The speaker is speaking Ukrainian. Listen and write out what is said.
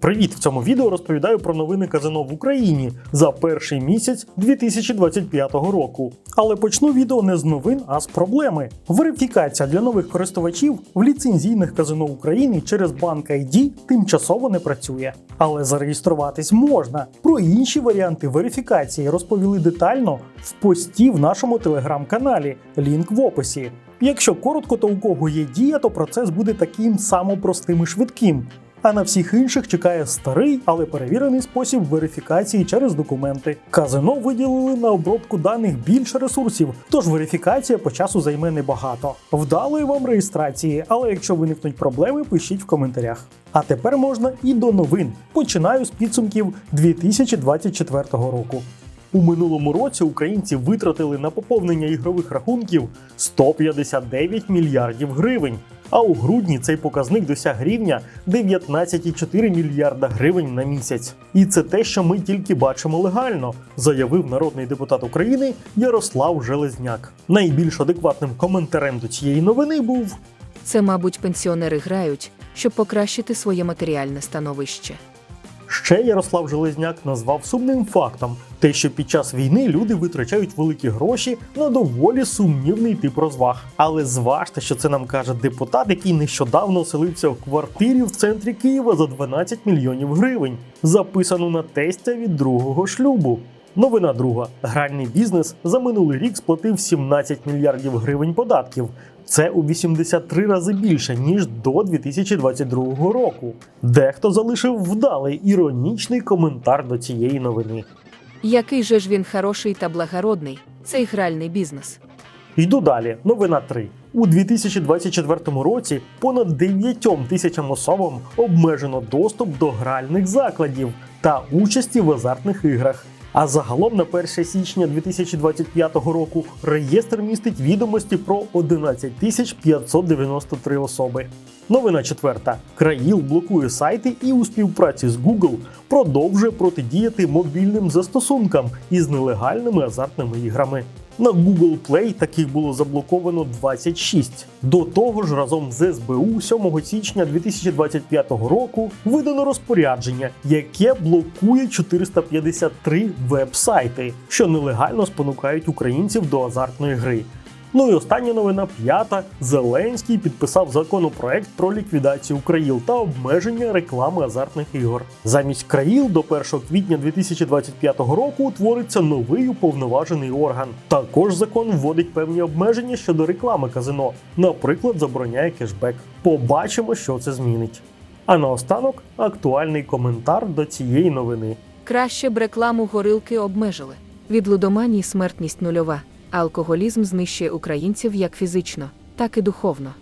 Привіт! В цьому відео розповідаю про новини казино в Україні за перший місяць 2025 року. Але почну відео не з новин, а з проблеми. Верифікація для нових користувачів в ліцензійних казино України через банк ID тимчасово не працює. Але зареєструватись можна. Про інші варіанти верифікації розповіли детально в пості в нашому телеграм-каналі. Лінк в описі. Якщо коротко, то у кого є дія, то процес буде таким само простим і швидким. А на всіх інших чекає старий, але перевірений спосіб верифікації через документи. Казино виділили на обробку даних більше ресурсів, тож верифікація по часу займе небагато. Вдалої вам реєстрації, але якщо виникнуть проблеми, пишіть в коментарях. А тепер можна і до новин. Починаю з підсумків 2024 року. У минулому році українці витратили на поповнення ігрових рахунків 159 мільярдів гривень. А у грудні цей показник досяг рівня 19,4 мільярда гривень на місяць. І це те, що ми тільки бачимо легально, заявив народний депутат України Ярослав Железняк. Найбільш адекватним коментарем до цієї новини був Це, мабуть, пенсіонери грають, щоб покращити своє матеріальне становище. Ще Ярослав Железняк назвав сумним фактом те, що під час війни люди витрачають великі гроші на доволі сумнівний тип розваг. Але зважте, що це нам каже депутат, який нещодавно оселився в квартирі в центрі Києва за 12 мільйонів гривень, записану на тестя від другого шлюбу. Новина друга: гральний бізнес за минулий рік сплатив 17 мільярдів гривень податків. Це у 83 рази більше ніж до 2022 року. Дехто залишив вдалий іронічний коментар до цієї новини. Який же ж він хороший та благородний, цей гральний бізнес. Йду далі. Новина 3. У 2024 році понад 9 тисячам особам обмежено доступ до гральних закладів та участі в азартних іграх. А загалом на 1 січня 2025 року реєстр містить відомості про 11 тисяч 593 особи. Новина четверта. Країл блокує сайти і у співпраці з Google продовжує протидіяти мобільним застосункам із нелегальними азартними іграми. На Google Play таких було заблоковано 26. До того ж, разом з СБУ 7 січня 2025 року видано розпорядження, яке блокує 453 веб-сайти, що нелегально спонукають українців до азартної гри. Ну і остання новина п'ята. Зеленський підписав законопроект про ліквідацію країл та обмеження реклами азартних ігор. Замість країл до 1 квітня 2025 року утвориться новий уповноважений орган. Також закон вводить певні обмеження щодо реклами казино, наприклад, забороняє кешбек. Побачимо, що це змінить. А наостанок актуальний коментар до цієї новини. Краще б рекламу горилки обмежили. Від лудоманії смертність нульова. Алкоголізм знищує українців як фізично, так і духовно.